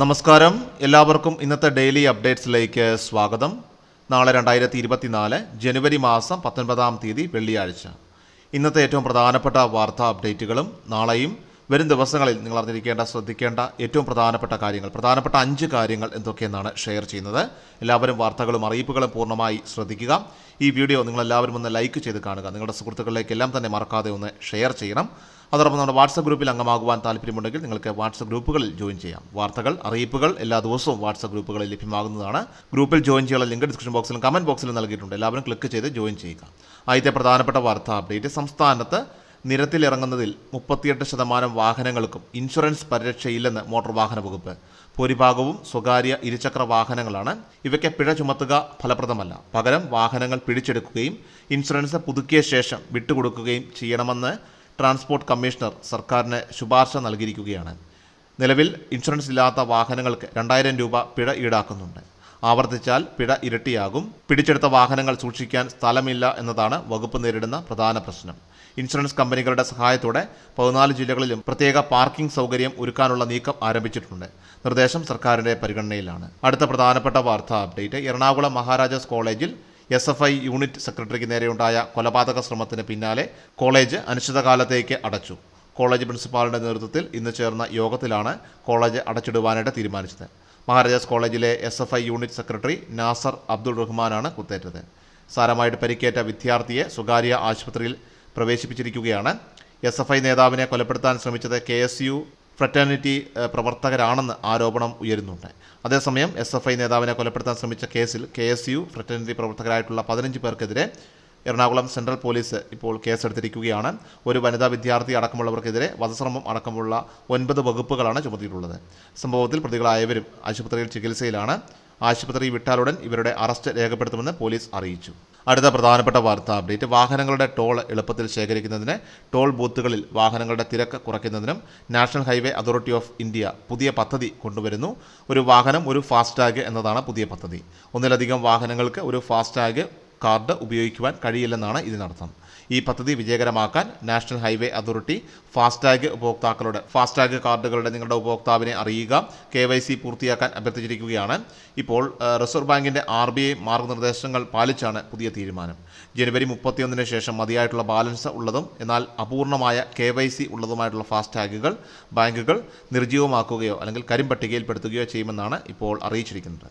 നമസ്കാരം. എല്ലാവർക്കും ഇന്നത്തെ ഡെയിലി അപ്ഡേറ്റ്സിലേക്ക് സ്വാഗതം. നാളെ രണ്ടായിരത്തി ഇരുപത്തിനാല് ജനുവരി മാസം പത്തൊൻപതാം തീയതി വെള്ളിയാഴ്ച. ഇന്നത്തെ ഏറ്റവും പ്രധാനപ്പെട്ട വാർത്താ അപ്ഡേറ്റുകളും നാളെയും വരും ദിവസങ്ങളിൽ നിങ്ങൾ അറിഞ്ഞിരിക്കേണ്ട ശ്രദ്ധിക്കേണ്ട ഏറ്റവും പ്രധാനപ്പെട്ട കാര്യങ്ങൾ പ്രധാനപ്പെട്ട അഞ്ച് കാര്യങ്ങൾ എന്തൊക്കെയെന്നാണ് ഷെയർ ചെയ്യുന്നത്. എല്ലാവരും വാർത്തകളും അറിയിപ്പുകളും പൂർണമായി ശ്രദ്ധിക്കുക. ഈ വീഡിയോ നിങ്ങളെല്ലാവരും ഒന്ന് ലൈക്ക് ചെയ്ത് കാണുക. നിങ്ങളുടെ സുഹൃത്തുക്കളിലേക്കെല്ലാം തന്നെ മറക്കാതെ ഒന്ന് ഷെയർ ചെയ്യണം. അതോടൊപ്പം നമ്മുടെ വാട്സപ്പ് ഗ്രൂപ്പിൽ അംഗമാകുവാൻ താല്പര്യമുണ്ടെങ്കിൽ നിങ്ങൾക്ക് വാട്സപ്പ് ഗ്രൂപ്പുകളിൽ ജോയിൻ ചെയ്യാം. വാർത്തകൾ അറിയിപ്പുകൾ എല്ലാ ദിവസവും വാട്സപ്പ് ഗ്രൂപ്പുകളിൽ ലഭ്യമാകുന്നതാണ്. ഗ്രൂപ്പിൽ ജോയിൻ ചെയ്യാനുള്ള ലിങ്ക് ഡിസ്ക്രിപ്ഷൻ ബോക്സിലും കമന്റ് ബോക്സിലും നൽകിയിട്ടുണ്ട്. എല്ലാവരും ക്ലിക്ക് ചെയ്ത് ജോയിൻ ചെയ്യുക. ആദ്യത്തെ പ്രധാനപ്പെട്ട വാർത്താ അപ്ഡേറ്റ് സംസ്ഥാനത്ത് നിരത്തിലിറങ്ങുന്നതിൽ മുപ്പത്തിയെട്ട് ശതമാനം വാഹനങ്ങൾക്കും ഇൻഷുറൻസ് പരിരക്ഷയില്ലെന്ന് മോട്ടോർ വാഹന വകുപ്പ്. ഭൂരിഭാഗവും സ്വകാര്യ ഇരുചക്ര വാഹനങ്ങളാണ്. ഇവയ്ക്ക് പിഴ ചുമത്തുക ഫലപ്രദമല്ല. പകരം വാഹനങ്ങൾ പിടിച്ചെടുക്കുകയും ഇൻഷുറൻസ് പുതുക്കിയ ശേഷം വിട്ടുകൊടുക്കുകയും ചെയ്യണമെന്ന് ട്രാൻസ്പോർട്ട് കമ്മീഷണർ സർക്കാരിന് ശുപാർശ നൽകിയിരിക്കുകയാണ്. നിലവിൽ ഇൻഷുറൻസ് ഇല്ലാത്ത വാഹനങ്ങൾക്ക് രണ്ടായിരം രൂപ പിഴ ഈടാക്കുന്നുണ്ട്. ആവർത്തിച്ചാൽ പിഴ ഇരട്ടിയാകും. പിടിച്ചെടുത്ത വാഹനങ്ങൾ സൂക്ഷിക്കാൻ സ്ഥലമില്ല എന്നതാണ് വകുപ്പ് നേരിടുന്ന പ്രധാന പ്രശ്നം. ഇൻഷുറൻസ് കമ്പനികളുടെ സഹായത്തോടെ പതിനാല് ജില്ലകളിലും പ്രത്യേക പാർക്കിംഗ് സൗകര്യം ഒരുക്കാനുള്ള നീക്കം ആരംഭിച്ചിട്ടുണ്ട്. നിർദ്ദേശം സർക്കാരിന്റെ പരിഗണനയിലാണ്. അടുത്ത പ്രധാനപ്പെട്ട വാർത്താ അപ്ഡേറ്റ്. എറണാകുളം മഹാരാജാസ് കോളേജിൽ എസ് എഫ് ഐ യൂണിറ്റ് സെക്രട്ടറിക്ക് നേരെയുണ്ടായ കൊലപാതക ശ്രമത്തിന് പിന്നാലെ കോളേജ് അനിശ്ചിതകാലത്തേക്ക് അടച്ചു. കോളേജ് പ്രിൻസിപ്പാളിന്റെ നേതൃത്വത്തിൽ ഇന്ന് ചേർന്ന യോഗത്തിലാണ് കോളേജ് അടച്ചിടുവാനായിട്ട് തീരുമാനിച്ചത്. മഹാരാജാസ് കോളേജിലെ S F I unit secretary Nasar Abdul റഹ്മാനാണ് കുത്തേറ്റത്. സാരമായിട്ട് പരിക്കേറ്റ വിദ്യാർത്ഥിയെ സ്വകാര്യ ആശുപത്രിയിൽ പ്രവേശിപ്പിച്ചിരിക്കുകയാണ്. എസ് എഫ് ഐ നേതാവിനെ കൊലപ്പെടുത്താൻ ശ്രമിച്ചത് കെ എസ് യു ഫ്രറ്റേണിറ്റി പ്രവർത്തകരാണെന്ന് ആരോപണം ഉയരുന്നുണ്ട്. അതേസമയം എസ് എഫ് ഐ നേതാവിനെ കൊലപ്പെടുത്താൻ ശ്രമിച്ച കേസിൽ കെ എസ് യു ഫ്രറ്റേണിറ്റി പ്രവർത്തകരായിട്ടുള്ള പതിനഞ്ച് പേർക്കെതിരെ എറണാകുളം സെൻട്രൽ പോലീസ് ഇപ്പോൾ കേസെടുത്തിരിക്കുകയാണ്. ഒരു വനിതാ വിദ്യാർത്ഥി അടക്കമുള്ളവർക്കെതിരെ വധശ്രമം അടക്കമുള്ള ഒൻപത് വകുപ്പുകളാണ് ചുമത്തിയിട്ടുള്ളത്. സംഭവത്തിൽ പ്രതികളായവരും ആശുപത്രിയിൽ ചികിത്സയിലാണ്. ആശുപത്രി വിട്ടാലുടൻ ഇവരുടെ അറസ്റ്റ് രേഖപ്പെടുത്തുമെന്ന് പോലീസ് അറിയിച്ചു. അടുത്ത പ്രധാനപ്പെട്ട വാർത്താ അപ്ഡേറ്റ്. വാഹനങ്ങളുടെ ടോൾ എളുപ്പത്തിൽ ശേഖരിക്കുന്നതിന് ടോൾ ബൂത്തുകളിൽ വാഹനങ്ങളുടെ തിരക്ക് കുറയ്ക്കുന്നതിനും national highway authority of India പുതിയ പദ്ധതി കൊണ്ടുവരുന്നു. ഒരു വാഹനം ഒരു ഫാസ്ടാഗ് എന്നതാണ് പുതിയ പദ്ധതി. ഒന്നിലധികം വാഹനങ്ങൾക്ക് ഒരു ഫാസ്ടാഗ് കാർഡ് ഉപയോഗിക്കുവാൻ കഴിയില്ലെന്നാണ് ഇതിനർത്ഥം. ഈ പദ്ധതി വിജയകരമാക്കാൻ നാഷണൽ ഹൈവേ അതോറിറ്റി ഫാസ്ടാഗ് ഉപഭോക്താക്കളുടെ ഫാസ്ടാഗ് കാർഡുകളുടെ നിങ്ങളുടെ ഉപഭോക്താവിനെ അറിയുക കെ വൈ സി പൂർത്തിയാക്കാൻ അഭ്യർത്ഥിച്ചിരിക്കുകയാണ്. ഇപ്പോൾ റിസർവ് ബാങ്കിന്റെ ആർ ബി ഐ മാർഗനിർദ്ദേശങ്ങൾ പാലിച്ചാണ് പുതിയ തീരുമാനം. ജനുവരി മുപ്പത്തിയൊന്നിന് ശേഷം മതിയായിട്ടുള്ള ബാലൻസ് ഉള്ളതും എന്നാൽ അപൂർണമായ കെ വൈ സി ഉള്ളതുമായിട്ടുള്ള ഫാസ്ടാഗുകൾ ബാങ്കുകൾ നിർജീവമാക്കുകയോ അല്ലെങ്കിൽ കരിമ്പട്ടികയിൽപ്പെടുത്തുകയോ ചെയ്യുമെന്നാണ് ഇപ്പോൾ അറിയിച്ചിരിക്കുന്നത്.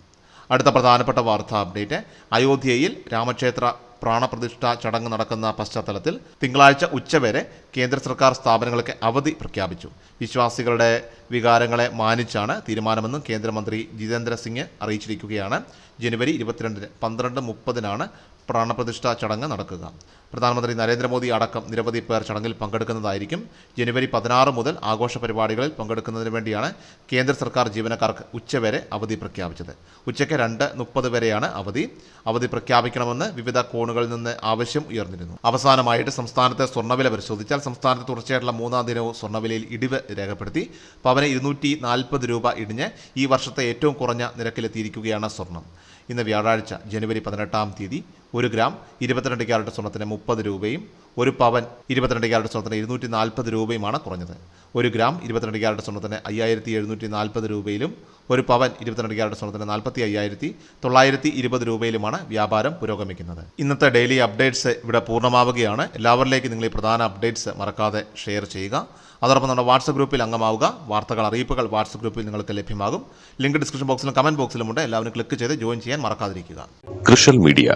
അടുത്ത പ്രധാനപ്പെട്ട വാർത്താ അപ്ഡേറ്റ്. അയോധ്യയിൽ രാമക്ഷേത്ര പ്രാണപ്രതിഷ്ഠ ചടങ്ങ് നടക്കുന്ന പശ്ചാത്തലത്തിൽ തിങ്കളാഴ്ച ഉച്ചവരെ കേന്ദ്ര സർക്കാർ സ്ഥാപനങ്ങൾക്ക് അവധി പ്രഖ്യാപിച്ചു. വിശ്വാസികളുടെ വികാരങ്ങളെ മാനിച്ചാണ് തീരുമാനമെന്നും കേന്ദ്രമന്ത്രി ജിതേന്ദ്ര സിംഗ് അറിയിച്ചിരിക്കുകയാണ്. ജനുവരി ഇരുപത്തിരണ്ടിന് പന്ത്രണ്ട് മുപ്പതിനാണ് പ്രാണപ്രതിഷ്ഠ ചടങ്ങ് നടക്കുക. പ്രധാനമന്ത്രി നരേന്ദ്രമോദി അടക്കം നിരവധി പേർ ചടങ്ങിൽ പങ്കെടുക്കുന്നതായിരിക്കും. ജനുവരി പതിനാറ് മുതൽ ആഘോഷ പരിപാടികളിൽ പങ്കെടുക്കുന്നതിന് വേണ്ടിയാണ് കേന്ദ്ര സർക്കാർ ജീവനക്കാർക്ക് ഉച്ചവരെ അവധി പ്രഖ്യാപിച്ചത്. ഉച്ചയ്ക്ക് രണ്ട് മുപ്പത് വരെയാണ് അവധി. അവധി പ്രഖ്യാപിക്കണമെന്ന് വിവിധ കോണുകളിൽ നിന്ന് ആവശ്യം ഉയർന്നിരുന്നു. അവസാനമായിട്ട് സംസ്ഥാനത്തെ സ്വർണവില പരിശോധിച്ചാൽ സംസ്ഥാനത്ത് തുടർച്ചയായിട്ടുള്ള മൂന്നാം ദിനവും സ്വർണവിലയിൽ ഇടിവ് രേഖപ്പെടുത്തി. പവന് ഇരുന്നൂറ്റി നാൽപ്പത് രൂപ ഇടിഞ്ഞ് ഈ വർഷത്തെ ഏറ്റവും കുറഞ്ഞ നിരക്കിലെത്തിയിരിക്കുകയാണ് സ്വർണം. ഇന്ന് വ്യാഴാഴ്ച ജനുവരി പതിനെട്ടാം തീയതി ഒരു ഗ്രാം ഇരുപത്തിരണ്ട് ക്യാരറ്റ് സ്വർണത്തിന് മുപ്പത് രൂപയും ഒരു പവൻ ഇരുപത്തിരണ്ട് ക്യാരറ്റ് സ്വർണത്തിന് ഇരുന്നൂറ്റി നാൽപ്പത് രൂപയുമാണ് കുറഞ്ഞത്. ഒരു ഗ്രാം ഇരുപത്തിരണ്ട് ക്യാരറ്റ് സ്വർണത്തിന് അയ്യായിരത്തി എഴുന്നൂറ്റി നാൽപ്പത് രൂപയിലും ഒരു പവൻ ഇരുപത്തിരണ്ട് ക്യാരറ്റ് സ്വർണത്തിന് നാൽപ്പത്തി അയ്യായിരത്തി തൊള്ളായിരത്തി ഇരുപത് രൂപയിലുമാണ് വ്യാപാരം പുരോഗമിക്കുന്നത്. ഇന്നത്തെ ഡെയിലി അപ്ഡേറ്റ്സ് ഇവിടെ പൂർണമാവുകയാണ്. എല്ലാവരിലേക്കും നിങ്ങൾ ഈ പ്രധാന അപ്ഡേറ്റ്സ് മറക്കാതെ ഷെയർ ചെയ്യുക. അതോടൊപ്പം നമ്മുടെ വാട്സപ്പ് ഗ്രൂപ്പിൽ അംഗമാവുക. വാർത്തകൾ അറിയിപ്പുകൾ വാട്സപ്പ് ഗ്രൂപ്പിൽ നിങ്ങൾക്ക് ലഭ്യമാകും. ലിങ്ക് ഡിസ്ക്രിപ്ഷൻ ബോക്സിലും കമന്റ് ബോക്സിലും ഉണ്ട്. എല്ലാവരും ക്ലിക്ക് ചെയ്ത് ജോയിൻ ചെയ്യാൻ മറക്കാതിരിക്കുക. കൃഷൽ മീഡിയ.